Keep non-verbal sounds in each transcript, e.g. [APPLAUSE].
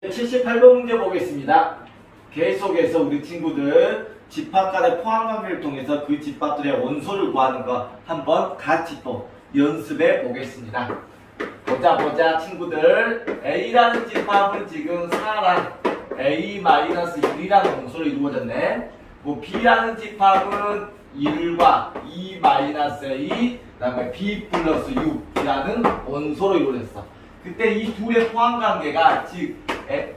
네, 78번 문제 보겠습니다. 계속해서 우리 친구들 집합 간의 포함관계를 통해서 그 집합들의 원소를 구하는 거 한번 같이 또 연습해 보겠습니다. 보자 보자 친구들 A라는 집합은 지금 4랑 A-1이라는 원소로 이루어졌네. 뭐 B라는 집합은 1과 2-A 그다음에 B 플러스 6이라는 원소로 이루어졌어. 그때 이 둘의 포함 관계가 즉 에-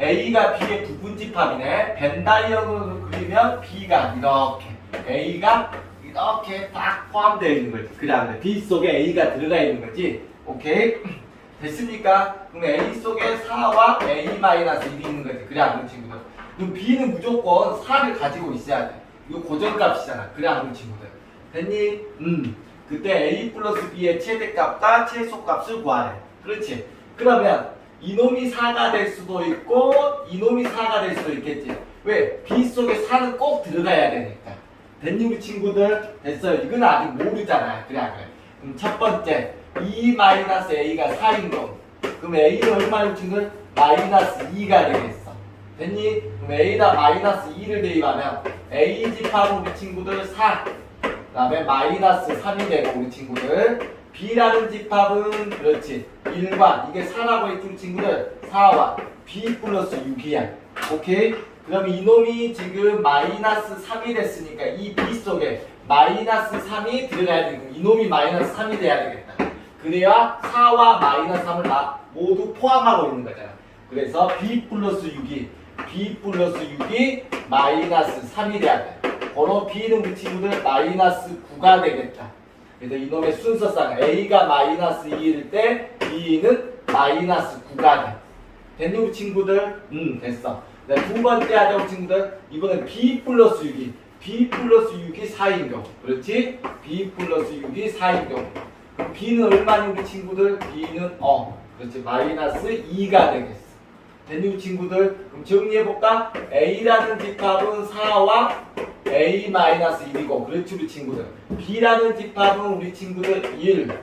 A가 B의 부분 집합이네. 벤다이어그로 그리면 B가 이렇게 A가 이렇게 딱 포함되어 있는 거지. 그 다음에 B 속에 A가 들어가 있는 거지. 오케이? [CLEARS THROAT] 됐습니까? 그럼 A 속에 4와 A-1이 있는 거지. 그래 안 그런 친구들. 그럼 B는 무조건 4를 가지고 있어야 돼. 이거 고정값이잖아. 그래 안 그런 친구들. 됐니? 음. 그때 A 플러스 B의 최대값과 최소값을 구하래. 그렇지? 그러면 이놈이 4가 될 수도 있고 이놈이 4가 될 수도 있겠지. 왜? B 속에 4는 꼭 들어가야 되니까. 됐니 우리 친구들? 됐어요. 이건 아직 모르잖아. 그래 안 그래? 그럼 첫 번째 2-A가 4인 경우 그럼 A는 얼마인 친구들? 마이너스 2가 되겠어. 됐니? 그럼 A다 마이너스 2를 대입하면 A 집합은 우리 친구들 4 그 다음에 마이너스 3이 되고 우리 친구들 B라는 집합은 그렇지. 1과 이게 4라고 했지 우리 친구들. 4와 B 플러스 6이야. 오케이? 그럼 이놈이 지금 마이너스 3이 됐으니까 이 B 속에 마이너스 3이 들어가야 되고 이놈이 마이너스 3이 돼야 되겠다. 그래야 4와 마이너스 3을 다 모두 포함하고 있는 거잖아. 그래서 B 플러스 6이 B 플러스 6이 마이너스 3이 돼야 돼 번호 B는 우리 친구들 마이너스 9가 되겠다. 그래서 이놈의 순서상 A가 마이너스 2일 때 B는 마이너스 9가 돼. 됐니 우리 친구들? 음 됐어. 네, 두 번째 하자 우리 친구들. 이번엔 B 플러스 6이 B 플러스 6이 4인 경우. 그렇지? B 플러스 6이 4인 경우. 그럼 B는 얼마니 우리 친구들? B는 어 그렇지 마이너스 2가 되겠어. 됐니 친구들? 그럼 정리해볼까? A라는 집합은 4와 A-1이고 그렇지 우리 친구들. B라는 집합은 우리 친구들 1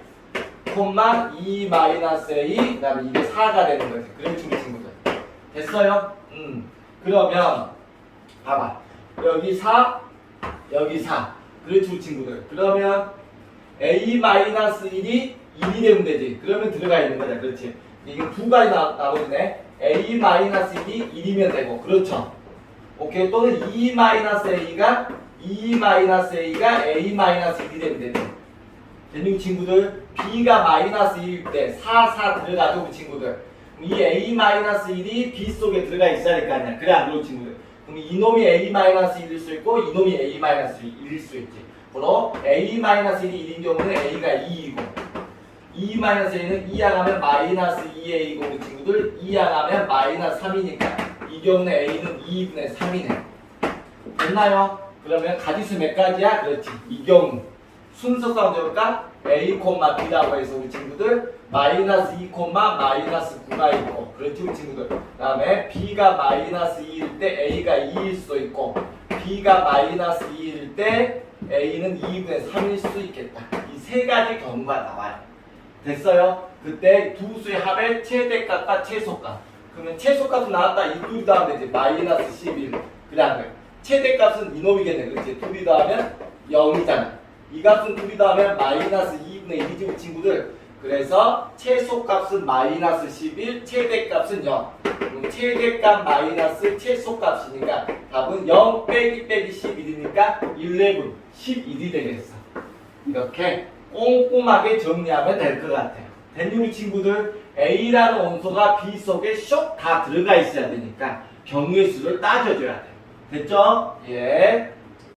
콤마 2-A 그 다음에 이게 4가 되는 거지. 그렇지 우리 친구들. 됐어요? 음. 그러면 봐봐. 여기 4 여기 4 그렇지 우리 친구들. 그러면 A-1이 1이 되면 되지. 그러면 들어가 있는 거야. 그렇지 이게 두 가지 나, 나오네. A-1이 1이면 되고. 그렇죠? 오케이. 또는 2-a가 2-a가 a-1이 되면 되네 됐니 친구들? B가 마이너스 1일 때 4, 4 들어가죠 우리 친구들? 이 a-1이 b 속에 들어가 있어야 될 거 아니야. 그래 안 그렇지 친구들? 그럼 이놈이 a-1일 수 있고 이놈이 a-1일 수 있지. 그럼 a-1이 1인 경우는 a가 2이고 2-a는 2항하면 마이너스 2a이고 우리 친구들 2항하면 마이너스 3이니까 이 경우는 a는 2분의 3이네 됐나요? 그러면 가지수 몇 가지야? 그렇지 이 경우 순서상 적을까? a, b라고 해서 우리 친구들 마이너스 2, 마이너스 9가 있고 그렇지 우리 친구들 그 다음에 b가 마이너스 2일 때 a가 2일 수도 있고 b가 마이너스 2일 때 a는 2분의 3일 수도 있겠다 이 세 가지 경우가 나와요 됐어요? 그때 두 수의 합의 최대값과 최소값. 그러면 최소값은 나왔다. 이 둘이 더하면 되지. 마이너스 11 그다음에 최대값은 이놈이겠네. 그렇지? 둘이 더하면 0이잖아. 이 값은 둘이 더하면 마이너스 2분의 1이지 우리 친구들. 그래서 최소값은 마이너스 11 최대값은 0 그럼 최대값 마이너스 최소값이니까 답은 0 빼기 빼기 11이니까 11 11이 되겠어. 이렇게 꼼꼼하게 정리하면 될 것 같아요. 우리 친구들? A라는 원소가 B 속에 쇽 다 들어가 있어야 되니까 경우의 수를 따져줘야 돼요. 됐죠? 예.